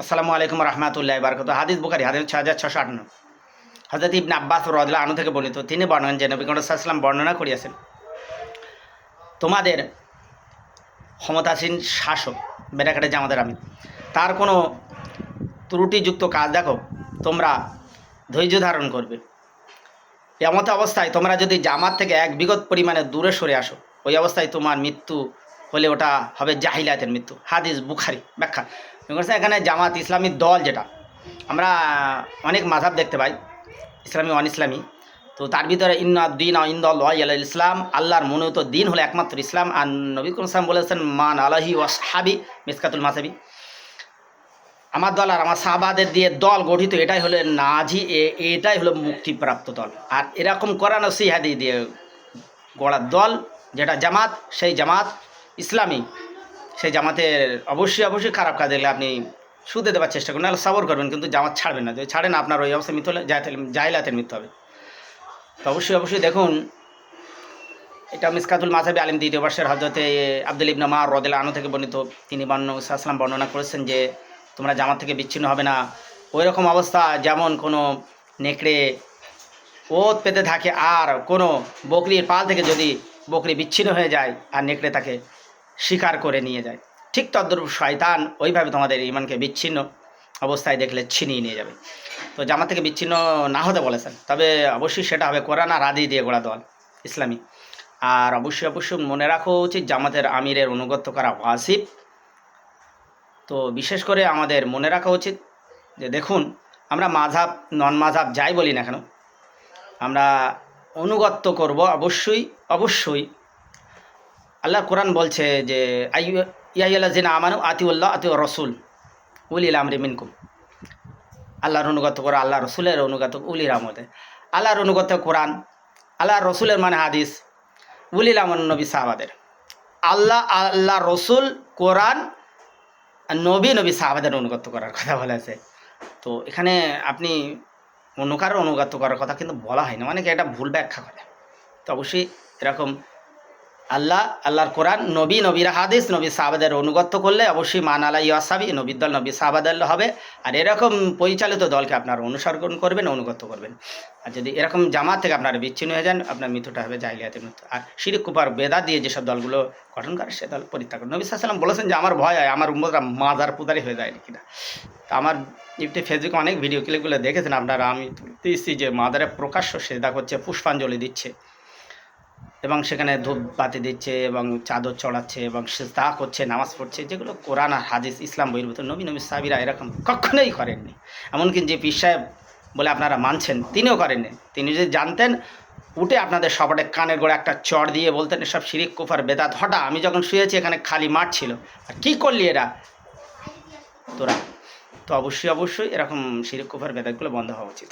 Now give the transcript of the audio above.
আসসালামু আলাইকুম রহমাতুল্লাহ বারকত হাদিস বুখারি, হাদিস ছয় হাজার ছশো আটান্ন। হজরত ইবনে আব্বাস রদলা আনু থেকে বর্ণিত, তিনি বর্ণনা যে নবী সাল্লাম বর্ণনা করিয়াছেন, তোমাদের ক্ষমতাসীন শাসক বেড়াকাটে জামাতের আমি তার কোনো ত্রুটিযুক্ত কাজ দেখো, তোমরা ধৈর্য ধারণ করবে। এমত অবস্থায় তোমরা যদি জামাত থেকে এক বিগত পরিমাণে দূরে সরে আসো, ওই অবস্থায় তোমার মৃত্যু হলে ওটা হবে জাহিলাতের মৃত্যু। হাদিস বুখারি, ব্যাখ্যা। এখানে জামাত ইসলামী দল যেটা, আমরা অনেক মাঝাব দেখতে পাই, ইসলামী অন ইসলামী তো তার ভিতরে ইন্না দিন ওয়াল ইসলাম, আল্লাহর মনোনীত দিন হলো একমাত্র ইসলাম, আর নবী ইসলাম বলেছেন মান আলাহি ওয়াসাবি মিসকাতুল মাসাবি আমার দল আর আমার সাহাবাদের দিয়ে দল গঠিত, এটাই হলো নাজি, এ- এটাই হলো মুক্তিপ্রাপ্ত দল। আর এরকম করানো সিহাদি দিয়ে গড়ার দল, যেটা জামাত, সেই জামাত ইসলামী। সেই জামাতের অবশ্যই অবশ্যই খারাপ কাজ দেখলে আপনি সুদে দেওয়ার চেষ্টা করুন, নাহলে সবর করবেন, কিন্তু জামাত ছাড়বেন না। যদি ছাড়েন আপনার ওই অবস্থায় মৃত্যু হলে জাহিলাতের- মৃত্যু হবে। তো অবশ্যই অবশ্যই দেখুন, এটা মিসকাতুল মাসাবি আলিম দ্বিতীয় বর্ষের হজরতে আব্দুল ইবনা মা রদেল আনু থেকে বর্ণিত। তিনি বর্ণ ইসলাম বর্ণনা করেছেন যে, তোমরা জামাত থেকে বিচ্ছিন্ন হবে না। ওই রকম অবস্থা যেমন কোনো নেকড়ে ওত পেতে থাকে, আর কোনো বকরির পাল থেকে যদি বকরি বিচ্ছিন্ন হয়ে যায়, আর নেকড়ে তাকে শিকার করে নিয়ে যায়। ঠিক তদ্রূপ শয়তান ওইভাবে তোমাদের ইমানকে বিচ্ছিন্ন অবস্থায় দেখলে ছিনিয়ে নিয়ে যাবে। তো জামাত থেকে বিচ্ছিন্ন না হতে বলেছেন। তবে অবশ্যই সেটা হবে কোরআন আর আদি দিয়ে গোড়া দল ইসলামী। আর অবশ্যই অবশ্যই মনে রাখা উচিত জামাতের আমিরের অনুগত্য করা ওয়াসিব তো বিশেষ করে আমাদের মনে রাখা উচিত যে দেখুন, আমরা মাঝাব নন মাঝাব যাই বলি না কেন, আমরা অনুগত্য করব অবশ্যই অবশ্যই আল্লাহ কোরআন বলছে যে আই ইয়াইয়াল্লা জিনা আমানু আতিউল্লাহ আতি রসুল উলিল আমরি মিনকুম। আল্লাহর অনুগত করা আল্লাহ রসুলের অনুগত উলির আমদে আল্লাহর অনুগত কোরআন আল্লাহ রসুলের মানে হাদিস উলিল আমন নবী সাহাবাদের। আল্লাহ আল্লাহ রসুল, কোরআন, নবী নবী সাহাবাদের অনুগত করার কথা বলেছে তো এখানে আপনি অন্য অনুগত করার কথা কিন্তু বলা হয় না অনেকে এটা ভুল ব্যাখ্যা করে? তো অবশ্যই এরকম আল্লাহ, আল্লাহর কোরআন, নবী, নবীর হাদিস, নবী সাহাবাদের অনুগত্য করলে অবশ্যই মান আল্লাহ ইয়াসাবি নবীর দল, নবী সাহাবাদাল হবে। আর এরকম পরিচালিত দলকে আপনারা অনুসরণ করবেন, অনুগত করবেন। আর যদি এরকম জামাত থেকে আপনারা বিচ্ছিন্ন হয়ে যান, আপনার মৃত্যুটা হবে জাহিলিয়াতের মৃত্যু। আর শিরিক কুপার বেদা দিয়ে যেসব দলগুলো গঠন করে, সে দল পরিত্যাগ করে নবী সাল্লাম বলেছেন যে, আমার ভয় হয়, আমার উম্মতরা মাজার পুদারি হয়ে যায় কিনা তা আমার ইউটিউব, ফেসবুকে অনেক ভিডিও, ক্লিপগুলো দেখেছেন আপনারা। আমি দিচ্ছি যে মাদারে প্রকাশ্য সেদা করছে পুষ্পাঞ্জলি দিচ্ছে। এবং সেখানে ধূপ বাতি দিচ্ছে এবং চাদর চড়াচ্ছে এবং সে তা করছে, নামাজ পড়ছে, যেগুলো কোরআন আর হাদিস, ইসলাম বহির্ভূত, নবী নবী সাবিরা এরকম কখনোই করেননি। এমনকি যে পীর সাহেব বলে আপনারা মানছেন, তিনিও করেননি। তিনি যদি জানতেন, উঠে আপনাদের সবাটে কানের গোড়ে একটা চড় দিয়ে বলতেন, এসব শিরিক, কুফার, বেদাত, হঠাৎ আমি যখন শুয়েছি, এখানে খালি মাঠ ছিল। আর কী করলি এরা? তোরা? তো অবশ্যই অবশ্যই এরকম শিরিক, কুফার, বেদাতগুলো বন্ধ হওয়া উচিত।